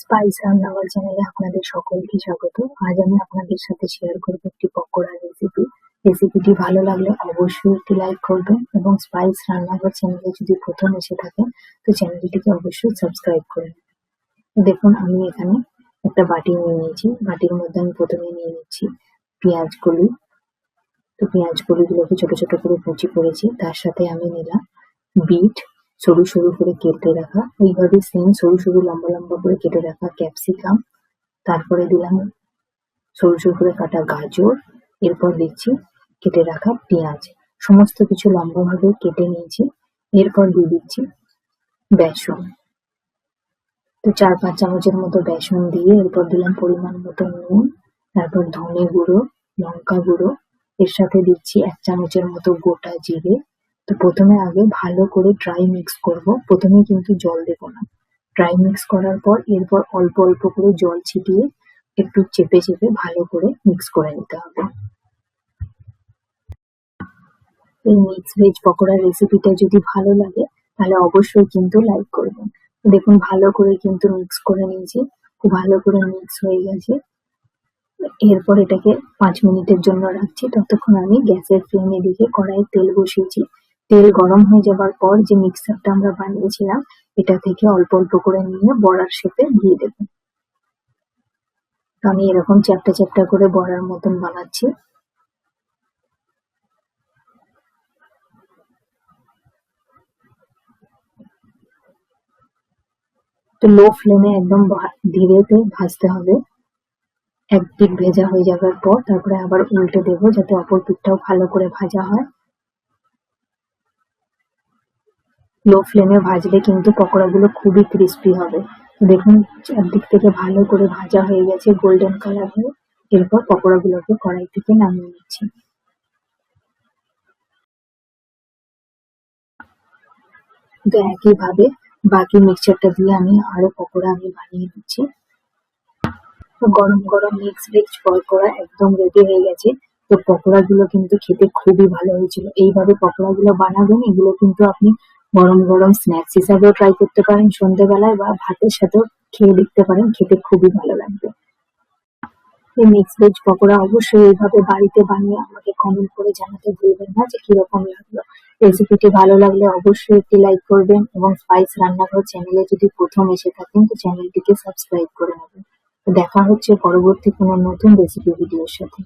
Spice রান্নাঘর চ্যানেলে আপনাদের সকলকে স্বাগত। আজ আমি আপনাদের সাথে শেয়ার করব একটি পকোড়া রেসিপি রেসিপিটি ভালো লাগলে অবশ্যই একটি লাইক করবেন এবং স্পাইস রান্নাঘর চ্যানেলে যদি প্রথম এসে থাকেন, তো চ্যানেলটিকে অবশ্যই সাবস্ক্রাইব করে নেবেন দেখুন, আমি এখানে একটা বাটি নিয়ে নিয়েছি। বাটির মধ্যে আমি প্রথমে নিয়ে নিচ্ছি পেঁয়াজ কলি। তো পেঁয়াজ কলিগুলোকে ছোট ছোট করে কুচি করেছি। তার সাথে আমি নিলাম বিট। সরু সরু করে কেটে রাখা। এইভাবে সেম সরু সরু, লম্বা লম্বা করে কেটে রাখা ক্যাপসিকাম তারপরে দিলাম সরু সরু করে কাটা গাজর। এরপর দিচ্ছি কেটে রাখা পেঁয়াজ। সমস্ত কিছু লম্বাভাবে কেটে নিয়েছি। এরপর দিয়ে দিচ্ছি বেসন। তো চার, পাঁচ চামচের মতো বেসন দিয়ে এরপর দিলাম পরিমাণ মতো নুন। তারপর ধনে গুঁড়ো, লঙ্কা গুঁড়ো। এর সাথে দিচ্ছি এক চামচের মতো গোটা জিরে। তো প্রথমে আগে ভালো করে ড্রাই মিক্স করব। প্রথমে কিন্তু জল দেব না। ড্রাই মিক্স করার পর এরপর অল্প অল্প করে জল ছিটিয়ে একটু চেপে চেপে ভালো করে মিক্স করে নিতে হবে। এই মিক্স ভেজ পকোড়ার রেসিপিটা যদি ভালো লাগে, তাহলে অবশ্যই কিন্তু লাইক করবেন। দেখুন, ভালো করে কিন্তু মিক্স করে নিয়েছি। খুব ভালো করে মিক্স হয়ে গেছে। এরপর এটাকে পাঁচ মিনিটের জন্য রাখছি। ততক্ষণ আমি গ্যাসের ফ্লেমে দিকে কড়াই তেল বসিয়েছি। তেল গরম হয়ে যাবার পর যে মিক্সারটা আমরা বানিয়েছিলাম, এটা থেকে অল্প অল্প করে নিয়ে বড়ার শেপে দিয়ে দেব। আমি এরকম চ্যাপটা চ্যাপটা করে বড়ার মতন বানাচ্ছি। তো লো ফ্লেমে একদম ধীরেতে ভাজতে হবে। এক দিক ভেজা হয়ে যাবার পর তারপরে আবার উল্টে দেবো যাতে অপর পিঠটাও ভালো করে ভাজা হয়। লো ফ্লেমে ভাজলে কিন্তু পকোড়াগুলো খুবই ক্রিস্পি হবে। দেখুন চারদিক থেকে ভালো করে ভাজা হয়ে গেছে গোল্ডেন কালার হয়ে। এরপর পকোড়াগুলোকে কড়াই থেকে নামিয়ে নিচ্ছি। একইভাবে বাকি মিক্সচারটা দিয়ে আমি আরও পকোড়া আমি বানিয়ে দিচ্ছি। গরম গরম মিক্স ভেজ পকোড়া একদম রেডি হয়ে গেছে। তো পকোড়া গুলো কিন্তু খেতে খুবই ভালো হয়েছিল। এইভাবে পকোড়া গুলো বানাবেন, এগুলো কিন্তু আপনি গরম গরম স্ন্যাক্স হিসাবেও ট্রাই করতে পারেন সন্ধ্যেবেলায় বা ভাতের সাথেও খেয়ে দেখতে পারেন, খেতে খুবই ভালো লাগবে। এই মিক্স ভেজ পকোড়া অবশ্যই এইভাবে বাড়িতে বানিয়ে আমাকে কমেন্ট করে জানাতে ভুলবেন না যে কীরকম লাগল। রেসিপিটি ভালো লাগলে অবশ্যই একটি লাইক করবেন এবং স্পাইস রান্নাঘর চ্যানেলে যদি প্রথম এসে থাকেন, তো চ্যানেলটিকে সাবস্ক্রাইব করে নেবেন। দেখা হচ্ছে পরবর্তী কোনো নতুন রেসিপি ভিডিওর সাথে।